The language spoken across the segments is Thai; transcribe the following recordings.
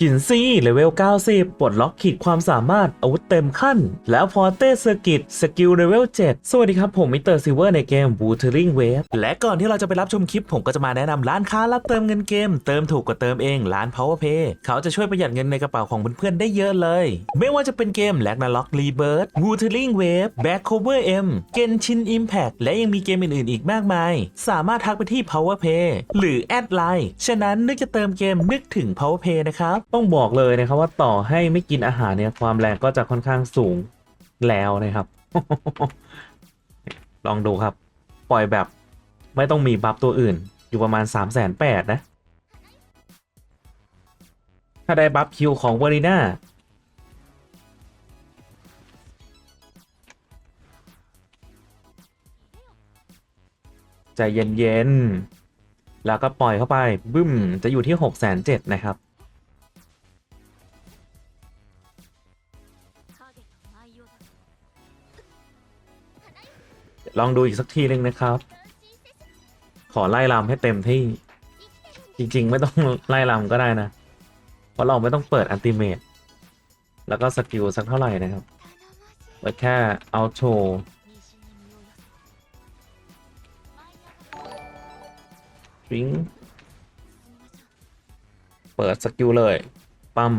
จินซี่เลเวล 90 ปลดล็อกขีดความสามารถอาวุธเต็มขั้น แล้วพอเต้เซอร์กิตสกิลเลเวล 7 สวัสดีครับ ผมมิสเตอร์ซิเวอร์ในเกม w o o t e r i n g Wave และก่อนที่เราจะไปรับชมคลิป ผมก็จะมาแนะนำร้านค้ารับเติมเงินเกม เติมถูกกว่าเติมเองร้าน PowerPay เขาจะช่วยประหยัดเงินในกระเป๋าของเพื่อนๆได้เยอะเลย ไม่ว่าจะเป็นเกม Ragnarok Rebirth w o o t e r i n g Wave Back Cover M Genshin Impact และยังมีเกมอื่นๆ อีกมากมาย สามารถทักไปที่ PowerPay หรือแอดไลน์ฉะนั้นนึกจะเติมเกมนึกถึง PowerPay นะครับต้องบอกเลยนะครับว่าต่อให้ไม่กินอาหารเนี่ยความแรงก็จะค่อนข้างสูงแล้วนะครับ ลองดูครับ ปล่อยแบบไม่ต้องมีบัฟตัวอื่น อยู่ประมาณ 3 8 0 0 0นะ ถ้าได้บัฟคิวของวอรีน่าใจเย็นๆ แล้วก็ปล่อยเข้าไปบึ้ม จะอยู่ที่ 6 7 0 0 0นะครับ ลองดูอีกสักทีหนึ่งนะครับ ขอไล่ลำให้เต็มที่ จริง ๆ ไม่ต้องไล่ลำก็ได้นะ เพราะเราไม่ต้องเปิดอันติเมตแล้วก็สกิลสักเท่าไหร่นะครับเปิดแค่เอาโชว์ฟิงเปิดสกิลเลย ปั๊ม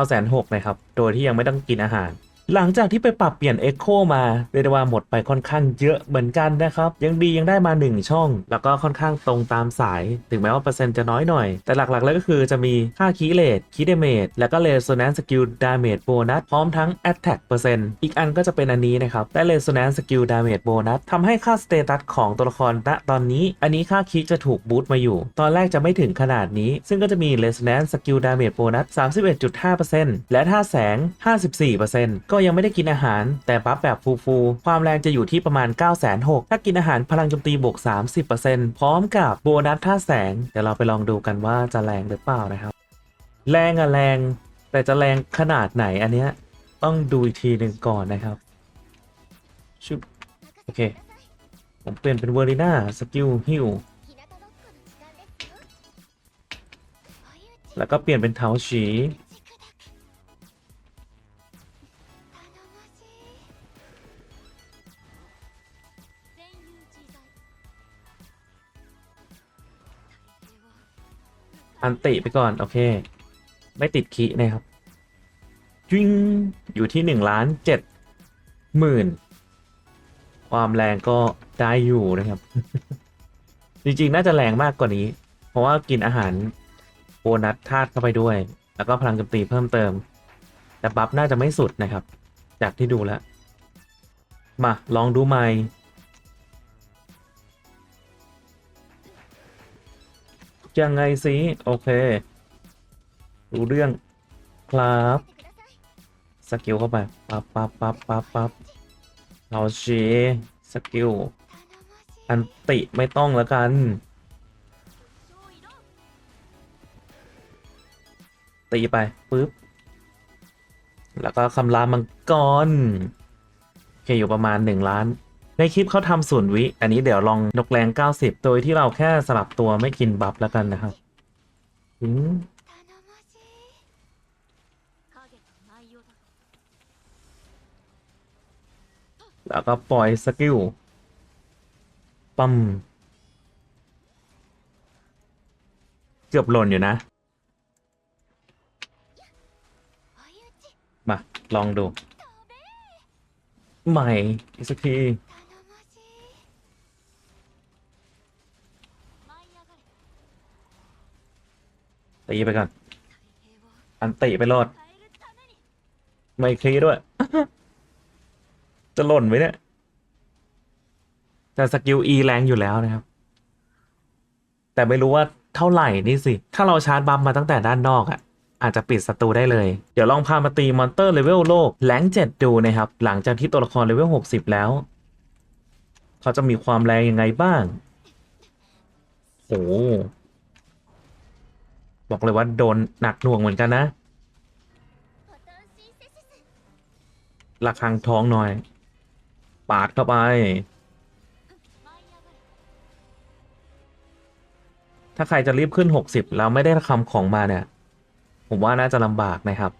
9,600นะครับ โดยที่ยังไม่ต้องกินอาหาร หลังจากที่ไปปรับเปลี่ยน Echo มาเรียกได้ว่าหมดไปค่อนข้างเยอะเหมือนกันนะครับ ยังดียังได้มา 1 ช่อง แล้วก็ค่อนข้างตรงตามสาย ถึงแม้ว่าเปอร์เซ็นต์จะน้อยหน่อย แต่หลักๆ แล้วก็คือจะมีค่าคีเลตคีเดเมจแล้วก็เลโซแนนสกิลดาเมจโบนัสพร้อมทั้ง Attack เปอร์เซ็นต์อีกอันก็จะเป็นอันนี้นะครับได้เลโซแนนสกิลดาเมจโบนัสทำให้ค่าสเตตัสของตัวละครณตอนนี้ อันนี้ค่าคีจะถูกบูตมาอยู่ ตอนแรกจะไม่ถึงขนาดนี้ ซึ่งก็จะมีเลโซแนนสกิลดาเมจโบนัส31.5%และท่าแสง 54%ก็ยังไม่ได้กินอาหาร แต่บัฟแบบฟูๆความแรงจะอยู่ที่ประมาณ 9 6 0 0 0ถ้ากินอาหารพลังโจมตีบวก 30%พร้อมกับโบนัสท่าแสง เดี๋ยวเราไปลองดูกันว่าจะแรงหรือเปล่านะครับ แรงอะแรง แต่จะแรงขนาดไหนอันเนี้ยต้องดูอีกทีหนึ่งก่อนนะครับชุบโอเค ผมเปลี่ยนเป็นเวอร์ลิน่าสกิลฮิวแล้วก็เปลี่ยนเป็นเทาฉี อันติไปก่อน โอเค ไม่ติดคีนะครับยิงอยู่ที่หนึ่งล้านเจ็ดหมื่นความแรงก็ได้อยู่นะครับ จริงๆ น่าจะแรงมากกว่านี้ เพราะว่ากินอาหารโบนัสธาตุเข้าไปด้วย แล้วก็พลังโจมตีเพิ่มเติม แต่บัฟน่าจะไม่สุดนะครับ จากที่ดูแล้ว มาลองดูใหม่ ยังไงสิโอเครู้เรื่องครับสกิลเข้าไปปั๊บปั๊บปั๊บปั๊บปั๊บเราชีสกิลอันติไม่ต้องแล้วกัน ตีไปปุ๊บ แล้วก็คำรามมังกรโอเคอยู่ประมาณ1ล้าน ในคลิปเขาทำศูนย์วิ อันนี้เดี๋ยวลองนกแรง 90 โดยที่เราแค่สลับตัวไม่กินบัฟแล้วกันนะครับอืมแล้วก็ปล่อยสกิลปั๊มเกือบหล่นอยู่นะ มา ลองดู ใหม่อีกสักที ตีไปก่อน อันติไปโลด ไม่คลีด้วย จะหล่นไหมเนี่ย แต่สกิล E แรงอยู่แล้วนะครับ แต่ไม่รู้ว่าเท่าไหร่นี่สิ ถ้าเราชาร์จบัมมาตั้งแต่ด้านนอกอะ่ะอาจจะปิดศัตรูได้เลย เดี๋ยวลองพามาตีมอนเตอร์เลเวลโลกแรง7ดูนะครับ หลังจากที่ตัวละครเลเวล60แล้ว เขาจะมีความแรงยังไงบ้าง โอ้ บอกเลยว่าโดนหนักหน่วงเหมือนกันนะระคังท้องหน่อย ปาดเข้าไป ถ้าใครจะรีบขึ้น 60 แล้วไม่ได้คำของมาเนี่ย ผมว่าน่าจะลำบากนะครับ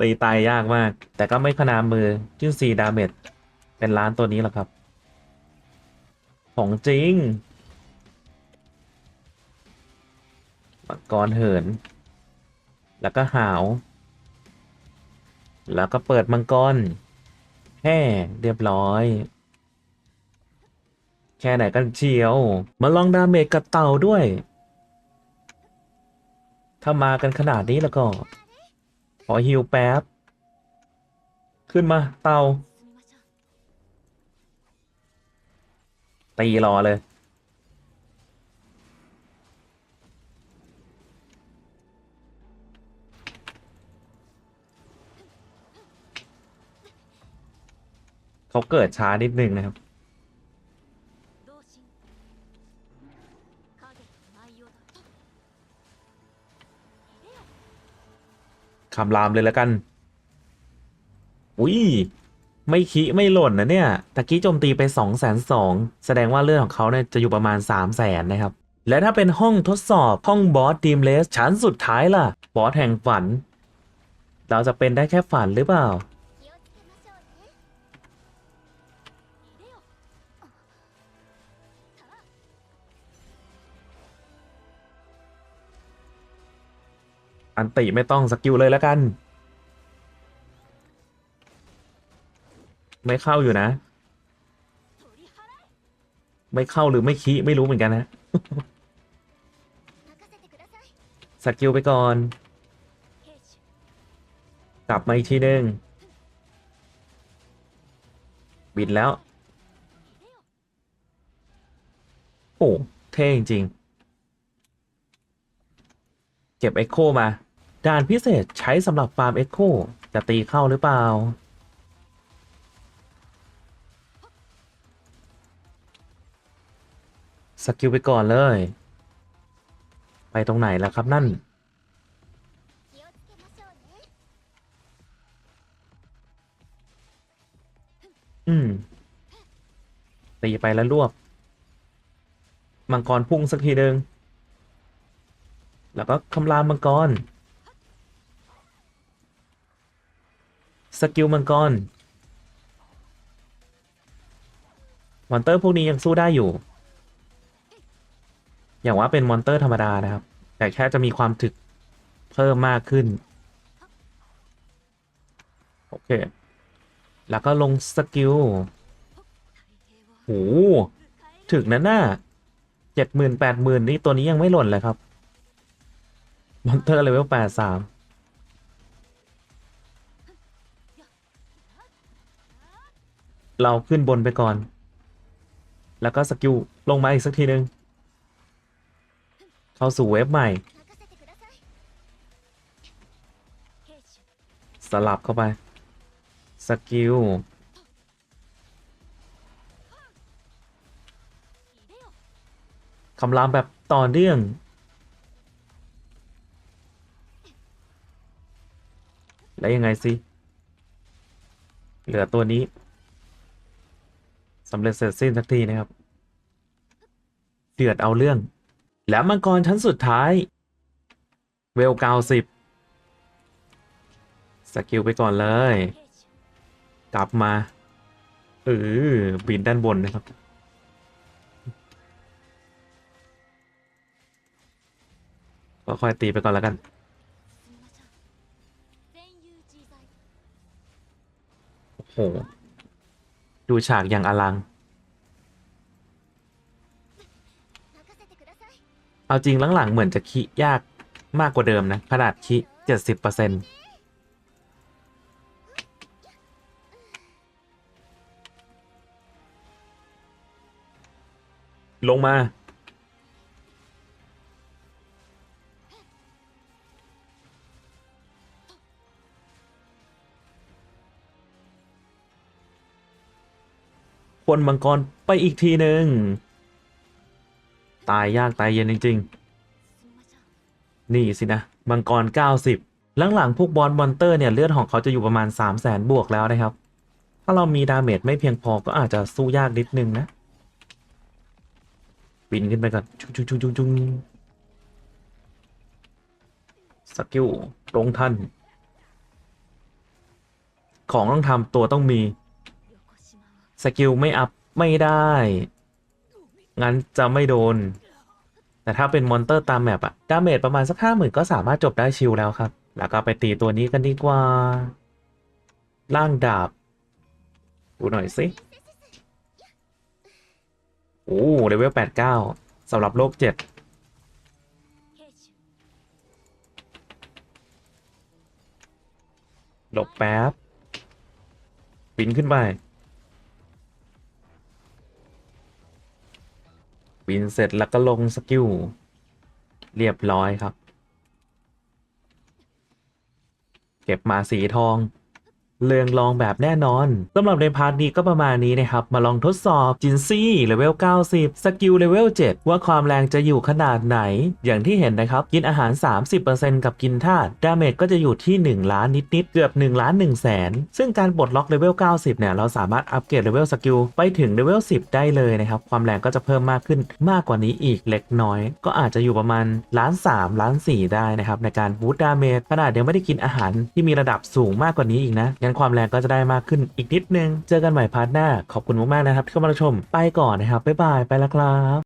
ตีตายยากมาก แต่ก็ไม่ขนามือชื่อซีดาเมจเป็นล้านตัวนี้แหละครับ ของจริง มังกรเหิน แล้วก็หาว แล้วก็เปิดมังกรแห่เรียบร้อย แค่ไหนกันเชียว มาลองดาเมจกับเต่าด้วย ถ้ามากันขนาดนี้แล้วก็ ขอฮิวแป๊บ ขึ้นมาเต่าตีรอเลย เขาเกิดช้านิดนึงนะครับ คำรามเลยแล้วกัน อุ้ย ไม่คิไม่หล่นนะเนี่ย ตะกี้โจมตีไป 2 2 0 0 0แสดงว่าเลือดของเขาเนี่ยจะอยู่ประมาณ 3 0 0 0สนนะครับ และถ้าเป็นห้องทดสอบห้องบอสดีมเลสชั้นสุดท้ายล่ะ บอสแห่งฝัน เราจะเป็นได้แค่ฝันหรือเปล่า อันติไม่ต้องสกิลเลยแล้วกัน ไม่เข้าอยู่นะ ไม่เข้าหรือไม่คีไม่รู้เหมือนกันนะ สกิลไปก่อน กลับมาอีกทีหนึ่งบินแล้ว โอ้ เท่จริง เก็บไอโคมา ด่านพิเศษใช้สำหรับฟาร์มเอ็กโคจะตีเข้าหรือเปล่า สกิลไปก่อนเลย ไปตรงไหนแล้วครับนั่น อืม ตีไปแล้วรวบ มังกรพุ่งสักทีหนึ่งแล้วก็คำรามมังกร สกิลมังกรมอนเตอร์พวกนี้ยังสู้ได้อยู่ อย่างว่าเป็นมอนเตอร์ธรรมดานะครับ แต่แค่จะมีความถึกเพิ่มมากขึ้น โอเค แล้วก็ลงสกิลโหถึกนะหน้าเจ็ดหมื่นแปดหมื่นนี่ตัวนี้ยังไม่หล่นเลยครับ มอนเตอร์เลเวลแปดสาม เราขึ้นบนไปก่อน แล้วก็สกิลลงมาอีกสักทีนึง เข้าสู่เว็บใหม่ สลับเข้าไป สกิล คำรามแบบต่อเนื่องแล้วยังไงสิ เหลือตัวนี้ สำเร็จเสร็จสิ้นสักทีนะครับ เดือดเอาเรื่อง แล้วมังกรชั้นสุดท้าย เวลเก้าสิบสกิลไปก่อนเลย กลับมาเออบินด้านบนนะครับ ก็ค่อยตีไปก่อนแล้วกันูฉากอย่างอลัง เอาจริงหลังๆเหมือนจะคิยากมากกว่าเดิมนะ ขนาดคิเจ็ดสิบเปอร์เซ็นต์ลงมา ปนมังกรไปอีกทีหนึ่งตายยากตายเย็นจริง ๆ นี่สินะมังกร 90 หลังๆพวกบอลมอนเตอร์เนี่ยเลือดของเขาจะอยู่ประมาณ 3 0 0แสนบวกแล้วนะครับ ถ้าเรามีดาเมจไม่เพียงพอก็อาจจะสู้ยากนิดนึงนะ บินขึ้นไปก่อนจุงจุงจุงจุงจุงสกิลตรงทันของต้องทำตัวต้องมี สกิลไม่อัพไม่ได้ งั้นจะไม่โดน แต่ถ้าเป็นมอนเตอร์ตามแมปอะดาเมจประมาณสักห้าหมื่นก็สามารถจบได้ชิลแล้วครับ แล้วก็ไปตีตัวนี้กันดีกว่า ล่างดาบ ดูหน่อยสิ โอ้เลเวลแปดเก้าสำหรับโลกเจ็ดหลบแป๊บปีนขึ้นไป บินเสร็จแล้วก็ลงสกิล เรียบร้อยครับ เก็บมาสีทอง เรืองรองแบบแน่นอนสำหรับในพาร์ทนี้ก็ประมาณนี้นะครับ มาลองทดสอบจินซี่เลเวล 90 สกิลเลเวล 7 ว่าความแรงจะอยู่ขนาดไหน อย่างที่เห็นนะครับ กินอาหาร 30%กับกินธาตุดาเมจก็จะอยู่ที่ 1 ล้านนิดๆ เกือบ 1 ล้าน1แสน ซึ่งการปลดล็อกเลเวล 90 เนี่ย เราสามารถอัปเกรดเลเวลสกิลไปถึงเลเวล 10 ได้เลยนะครับ ความแรงก็จะเพิ่มมากขึ้นมากกว่านี้อีกเล็กน้อย ก็อาจจะอยู่ประมาณล้าน3ล้าน4ได้นะครับในการบูตดาเมจขนาดยังไม่ได้กินอาหารที่มีระดับสูงมากกว่านี้อีกนะงั้นความแรงก็จะได้มากขึ้นอีกนิดนึง เจอกันใหม่พาร์ทหน้า ขอบคุณมากๆนะครับที่เข้ามาชม ไปก่อนนะครับ บ๊ายบาย ไปแล้วครับ